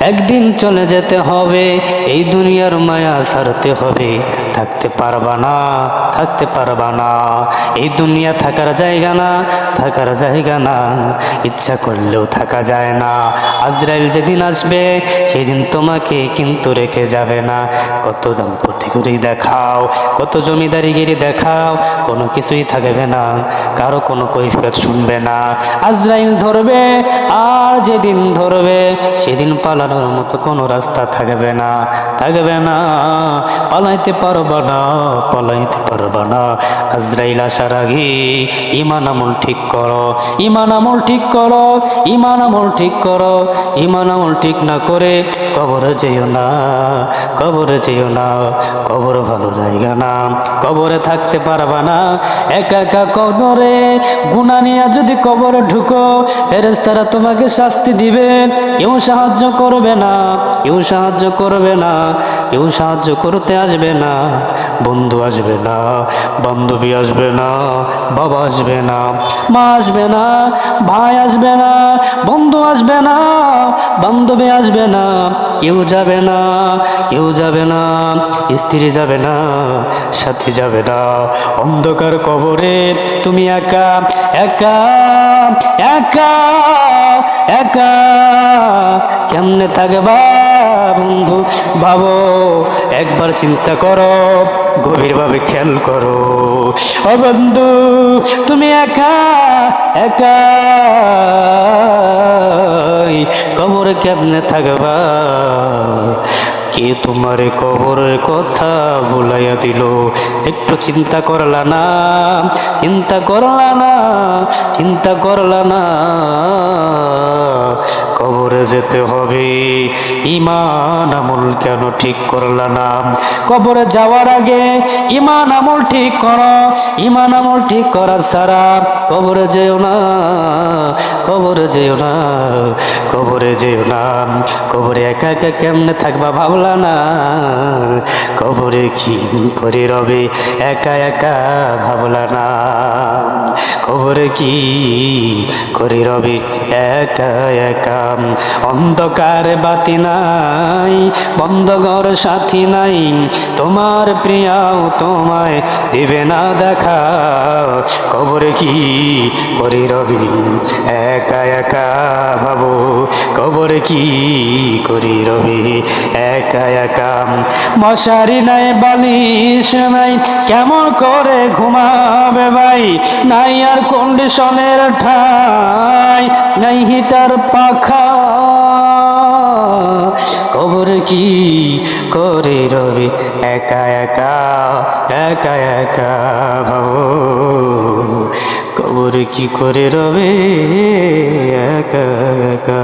একদিন চলে যেতে হবে, এই দুনিয়ার মায়া সারতে হবে। থাকতে পারবা না, থাকতে পারবা না। এই দুনিয়া থাকার জায়গা না, থাকার জায়গা না। ইচ্ছা করলেও থাকা যায় না। আজরাইল যেদিন আসবে, সেদিন তোমাকে কিন্তু রেখে যাবে না। কত দম্পতি করেই দেখাও, কত জমিদারিগিরি দেখাও, কোনো কিছুই থাকবে না। কারও কোনো কৈফিয়ত শুনবে না। আজরাইল ধরবে, আর যেদিন ধরবে, সেদিন পালানোর মতো কোনো রাস্তা থাকবে না থাকবে না। পালাইতে পারবা না, পালাইতে পারবা না। আজরাইল আসার আগে ইমান আমল ঠিক করো ইমান আমল ঠিক করো ইমান আমল ঠিক করো। ইমান আমল ঠিক না করে কবরে যেও না, কবরে যেও না। কবর ভালো জায়গা না, কবরে থাকতে পারবা না। একা একা কবরে গুণা নিয়ে যদি কবরে ঢুকো ফেরেস্তারা তোমাকে শাস্তি দিবে। কেউ সাহায্য করবে না, কেউ সাহায্য করবে না, কেউ সাহায্য করতে আসবে না, বন্ধু আসবে না, বান্ধবী আসবে না, বাবা আসবে না, মা আসবে না, ভাই আসবে না, বন্ধু আসবে না। বান্ধবী আসবে না, কেউ যাবে না, কেউ যাবে না, স্ত্রী যাবে না, সাথী যাবে না। অন্ধকার কবরে তুমি একা একা একা একা কেমনে থাকবা বন্ধু? ভাবো, একবার চিন্তা করো, গভীরভাবে খেয়াল করো। ও বন্ধু, তুমি একা একা কেমনে থাকবা? কে তোমারে কবরের কথা বলাইয়া দিল? একটু চিন্তা করলা না, চিন্তা করলা না, চিন্তা করলা না। কবরে যেতে হবে, ইমান আমল কেন ঠিক করলা না? কবরে যাওয়ার আগে ইমান আমল ঠিক করো, ইমান আমল ঠিক করা ছাড়া কবরে যেও না। কবরে যেও না, কবরে যেও না। কবরে একা একা কেমনে থাকবা ভাবলা না। কবরে কি করে রবে, একা একা ভাবলা না। কবরে কি করে রবে, একা একা। অন্ধকার বাতি নাই, বন্ধ ঘর সাথী নাই। তোমার প্রিয়াও তোমায় দেবে না দেখা। কবরে কি করে রবি একা একা ভাবো, কবরে কি করি রবি? একা একা। মশারি নাই, বালিশ নাই, কেমন করে ঘুমাবে ভাই? নাই আর কন্ডিশনের ঠাই, নাই হিটার পাখা। কবর কি করে রবি? একা একা একা একা ভাবো। কি করে রবে একা একা।